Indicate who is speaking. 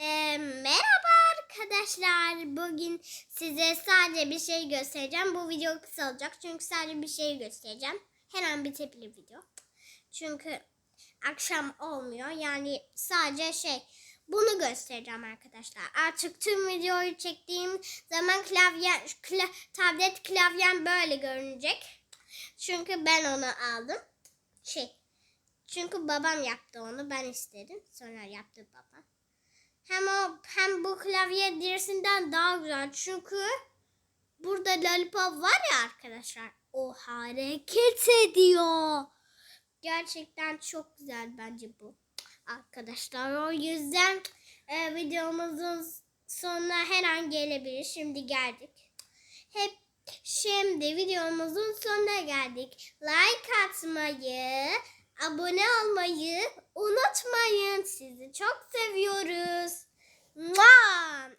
Speaker 1: Ee, merhaba arkadaşlar. Bugün size sadece bir şey göstereceğim. Bu video kısa olacak çünkü sadece bir şey göstereceğim. Her an bitebilir video. Çünkü akşam olmuyor. Yani sadece şey bunu göstereceğim arkadaşlar. Artık tüm videoyu çektiğim zaman klavye, kla- tablet klavyem böyle görünecek. Çünkü ben onu aldım. Şey, çünkü babam yaptı onu. Ben istedim. Sonra yaptı babam. Hem o hem bu klavye diğerisinden daha güzel. Çünkü burada lollipop var ya arkadaşlar. O hareket ediyor. Gerçekten çok güzel bence bu. Arkadaşlar o yüzden e, videomuzun sonuna her an gelebilir. Şimdi geldik. Hep şimdi videomuzun sonuna geldik. Like atmayı, abone olmayı unutmayın. Sizi çok seviyoruz. Mua!